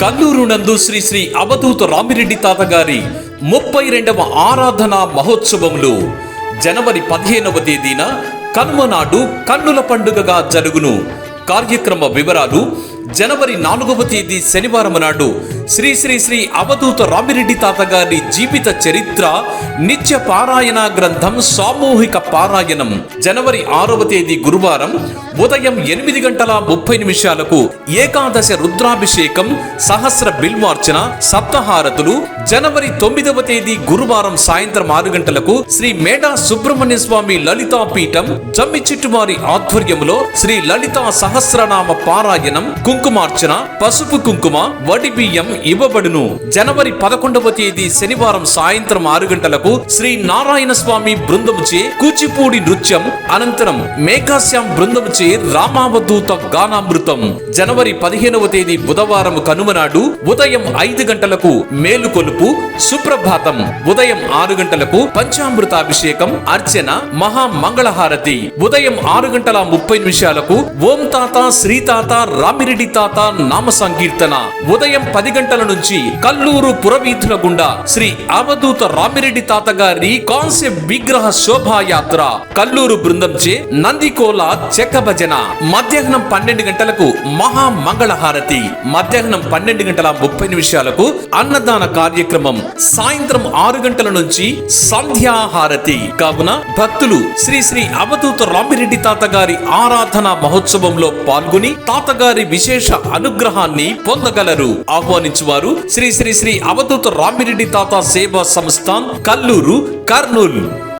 కల్లూరు నందు శ్రీ శ్రీ అవధూత రామిరెడ్డి తాత గారి ముప్పై రెండవ ఆరాధన మహోత్సవములు. జనవరి పదిహేనవ తేదీన కనుమ నాడు కన్నుల పండుగగా జరుగును. కార్యక్రమ వివరాలు జనవరి నాలుగవ తేదీ శనివారం నాడు శ్రీ శ్రీ శ్రీ అవధూత రామిరెడ్డి తాత గారి జీవిత చరిత్ర నిత్య పారాయణ గ్రంథం సామూహిక పారాయణం. జనవరి ఆరవ తేదీ గురువారం ఉదయం ఎనిమిది గంటల ముప్పై నిమిషాలకు ఏకాదశ రుద్రాభిషేకం సహస్ర బిల్వార్చన సప్తహారతులు. జనవరి తొమ్మిదవ తేదీ గురువారం సాయంత్రం ఆరు గంటలకు శ్రీ మేడా సుబ్రహ్మణ్య స్వామి లలితా పీఠం జమ్మి చిట్టువారి ఆధ్వర్యంలో శ్రీ లలితా సహస్రనామ పారాయణం కుంకుమార్చన పసుపు కుంకుమ వడి బియ్యం ఇవ్వబడును. జనవరి పదకొండవ తేదీ శనివారం సాయంత్రం ఆరు గంటలకు శ్రీ నారాయణ స్వామి బృందముచే కూచిపూడి నృత్యం అనంతరం మేఘాశ్యాం బృందముచే రామావధూత గానామృతం. జనవరి పదిహేనవ తేదీ బుధవారం కనుమనాడు ఉదయం ఐదు గంటలకు మేలుకొలుపు సుప్రభాతం. ఉదయం ఆరు గంటలకు పంచామృతాభిషేకం అర్చన మహా మంగళహారతి ఉదయం ఆరు గంటల ముప్పై నిమిషాలకు ఓం తాత శ్రీ తాత రామిరెడ్డి తాత నామ సంకీర్తన. ఉదయం పది గంటల నుంచి కల్లూరు పురవీధుల గుండా శ్రీ అవధూత రామిరెడ్డి తాత గారి కాన్సెప్ట్ విగ్రహ శోభాయాత్ర. కల్లూరు బృందం చే నందికోల చెక్క భజన మధ్యాహ్నం పన్నెండు గంటలకు మహా మంగళహారతి మధ్యాహ్నం పన్నెండు గంటల ముప్పై నిమిషాలకు అన్నదాన కార్యక్రమం. సాయంత్రం ఆరు గంటల నుంచి సంధ్యాహారతి. కావున భక్తులు శ్రీ శ్రీ అవధూత రామిరెడ్డి తాత గారి ఆరాధన మహోత్సవంలో పాల్గొని తాతగారి విశేష అనుగ్రహాన్ని పొందగలరు. వారు శ్రీ శ్రీ శ్రీ అవధూత రామిరెడ్డి తాత సేవా సంస్థాన్ కల్లూరు కర్నూలు.